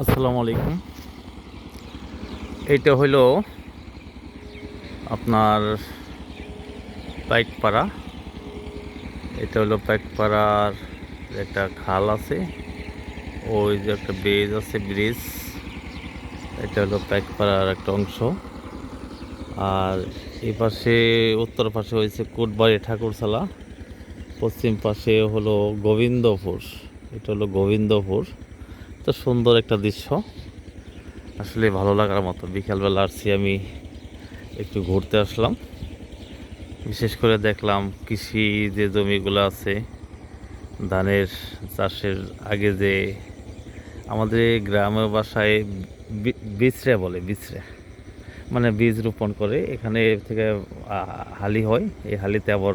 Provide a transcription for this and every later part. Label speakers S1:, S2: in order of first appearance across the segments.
S1: আসসালামু আলাইকুম। এইটা হলো আপনার পাইকপাড়া। এটা হলো পাইকপাড়ার একটা খাল আছে। ওই যে একটা ব্রিজ আছে, ব্রিজ। এটা হলো পাইকপাড়ার একটা অংশ। আর এই পাশে, উত্তর পাশে হয়েছে কোটবাড়ি ঠাকুরশালা পশ্চিম পাশে হলো গোবিন্দপুর। এটা হলো গোবিন্দপুর। তো সুন্দর একটা দৃশ্য। আসলে ভালো লাগার মতো। বিকালবেলা আসছি আমি একটু ঘুরতে আসলাম। বিশেষ করে দেখলাম কৃষি যে জমিগুলো আছে, ধানের চাষের আগে যে আমাদের গ্রামের বাসায় বি- বিচড়ে বলে বিচড়ে মানে বীজ রোপণ করে এখানে থেকে হালি হয়। এই হালিতে আবার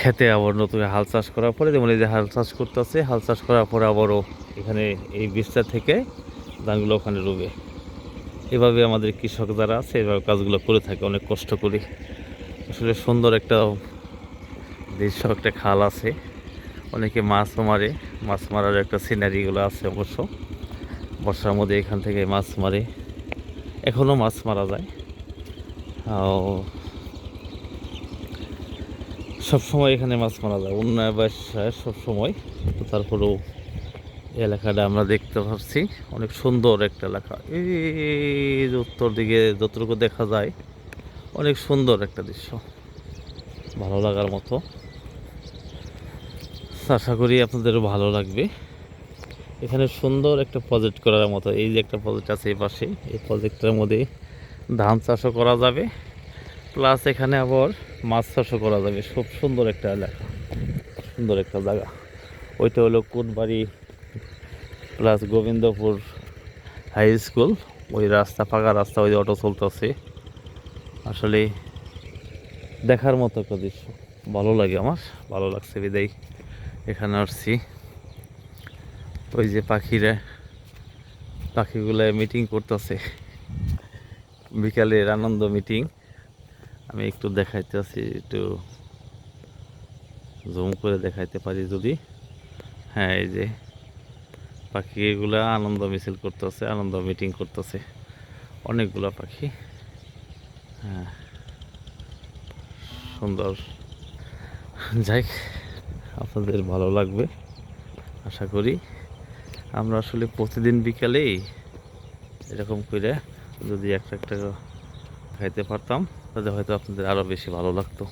S1: খেতে আবার নতুন হাল চাষ করার পরে, যেমন এই যে হাল চাষ করতেছে, হাল চাষ করার পরে আবারও এখানে এই বীজটা থেকে ধানগুলো ওখানে রুবে। এভাবে আমাদের কৃষক যারা আছে, এভাবে কাজগুলো করে থাকে, অনেক কষ্ট করে। আসলে সুন্দর একটা দৃশ্য, একটা খাল আছে। অনেকে মাছ মারে, মাছ মারার একটা সিনারিগুলো আছে অবশ্য। বর্ষার মধ্যে এখান থেকে মাছ মারে। এখনও মাছ মারা যায়। সবসময় এখানে মাছ মারা যায় অন্য ব্যবসায় সবসময়। তো তারপরেও এলাকাটা আমরা দেখতে পাচ্ছি, অনেক সুন্দর একটা এলাকা। এই উত্তর দিকে যতটুকু দেখা যায়, অনেক সুন্দর একটা দৃশ্য। ভালো লাগার মতো। আশা করি আপনাদেরও ভালো লাগবে। এখানে সুন্দর একটা প্রজেক্ট করার মতো, এই যে একটা প্রজেক্ট আছে এই পাশে, এই প্রজেক্টের মধ্যে ধান চাষও করা যাবে। প্লাস এখানে আবার মাছ চাষও করা যাবে। খুব সুন্দর একটা এলাকা। সুন্দর একটা জায়গা। ওইটা হলো Kotbari plus Gobindapur high school ওই রাস্তা ফাঁকা রাস্তা, ওই অটো চলতেছে। আসলে দেখার মতো একটা দৃশ্য। ভালো লাগে আমার। ভালো লাগছে, বিদায়। এখানে আসছি। ওই যে পাখিরা, পাখিগুলো মিটিং করতেছে। বিকালের আনন্দ মিটিং আমি একটু দেখাইতে আছি, একটু জুম করে দেখাইতে পারি যদি। হ্যাঁ এই যে পাখিগুলা আনন্দ মিছিল করতেছে, আনন্দ মিটিং করতেছে। অনেকগুলো পাখি। হ্যাঁ সুন্দর। যাই আপনাদের ভালো লাগবে, আশা করি। আমরা আসলে প্রতিদিন বিকালেই এরকম করে যদি একটা একটা খাইতে পারতাম। তাহলে হয়তো আপনাদের আরও বেশি ভালো লাগতো।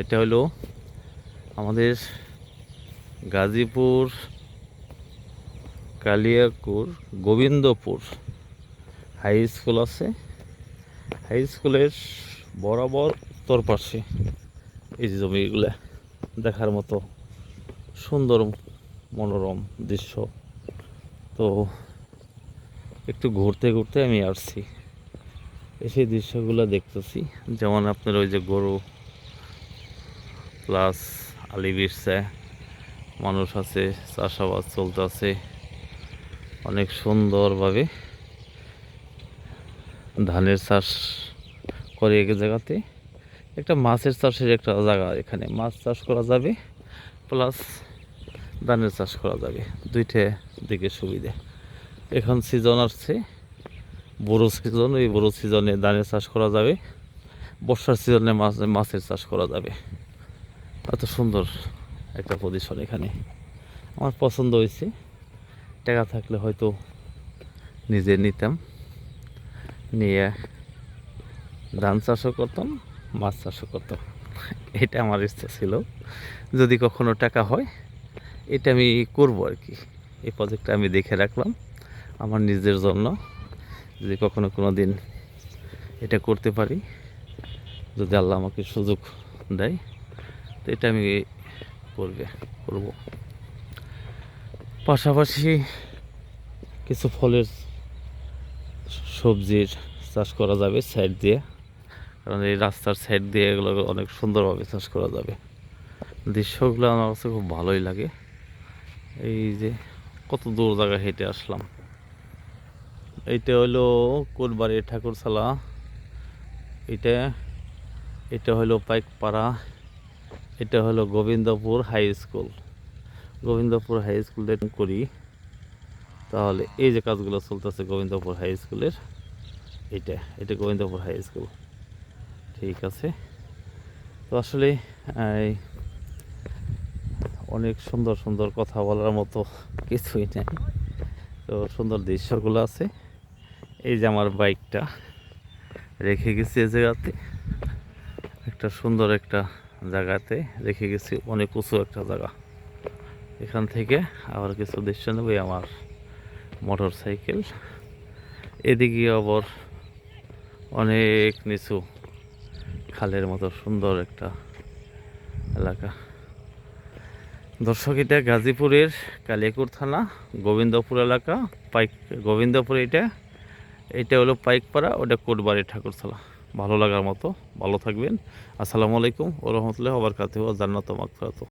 S1: এটা হলো আমাদের গাজীপুর, কালিয়াকুর, গোবিন্দপুর হাই স্কুল আছে। হাই স্কুলের বরাবর উত্তর পাশে এই যে জমিগুলা, দেখার মতো সুন্দর মনোরম দৃশ্য। তো একটু ঘুরতে ঘুরতে আমি আসছি। এসে দৃশ্যগুলো দেখতেছি। যেমন আপনার ওই যে গরু প্লাস আলি বিরসা, মানুষ আছে, চাষাবাদ চলতেছে। অনেক সুন্দরভাবে ধানের চাষ করে এক জায়গাতে। একটা মাছের চাষের একটা জায়গা এখানে। মাছ চাষ করা যাবে প্লাস ধানের চাষ করা যাবে। দুইটা দিকে সুবিধা। এখন সিজন আসছে। বড়ো সিজন এই বড়ো সিজনে ধানের চাষ করা যাবে। বর্ষার সিজনে মাছ, মাছের চাষ করা যাবে। এত সুন্দর একটা পজিশন এখানে। আমার পছন্দ হয়েছে। টাকা থাকলে হয়তো নিজে নিতাম। নিয়ে ধান চাষও করতাম, মাছ চাষও করতাম। এটা আমার ইচ্ছা ছিল। যদি কখনো টাকা হয়, এটা আমি করব আর কি। এই প্রজেক্টটা আমি দেখে রাখলাম। আমার নিজের জন্য। যদি কখনো কোনো দিন এটা করতে পারি, যদি আল্লাহ আমাকে সুযোগ দেয়, তো এটা আমি করবে, করব। পাশাপাশি কিছু ফলের সবজির চাষ করা যাবে সাইড দিয়ে, কারণ এই রাস্তার সাইড দিয়ে এগুলো অনেক সুন্দরভাবে চাষ করা যাবে। দৃশ্যগুলো আমার কাছে খুব ভালোই লাগে। এই যে কত দূর জায়গা হেঁটে আসলাম। এইটা হলো কোটবাড়ির ঠাকুরশালা এটা এটা হলো পাইকপাড়া। এটা হলো Gobindapur high school. Gobindapur high স্কুলে করি। তাহলে এই যে কাজগুলো চলতেছে গোবিন্দপুর হাই স্কুলের এটা এটা গোবিন্দপুর হাই স্কুল। ঠিক আছে। তো আসলে অনেক সুন্দর সুন্দর কথা বলার মতো কিছুই নেই। তো সুন্দর দৃশ্যগুলো আছে। এই যে আমার বাইকটা রেখে গেছি এই জায়গাতে। একটা সুন্দর একটা জায়গাতে রেখে গেছি, অনেক উঁচু একটা জায়গা। এখান থেকে আবার কিছু দৃশ্য নেবে আমার মোটর সাইকেল। এদিকে আবার অনেক নিচু খালের মতো সুন্দর একটা এলাকা। দর্শক, এটা গাজীপুরের কালিয়াকুর থানা, গোবিন্দপুর এলাকা। পাইক গোবিন্দপুর এটা এটা হলো পাইকপাড়া, ওটা কোটবাড়ি ঠাকুরতলা ভালো লাগার মতো, ভালো থাকবেন। আসসালামু আলাইকুম ও রহমতুল্লাহ আবার কাতে জান্নাত মাগফিরাত।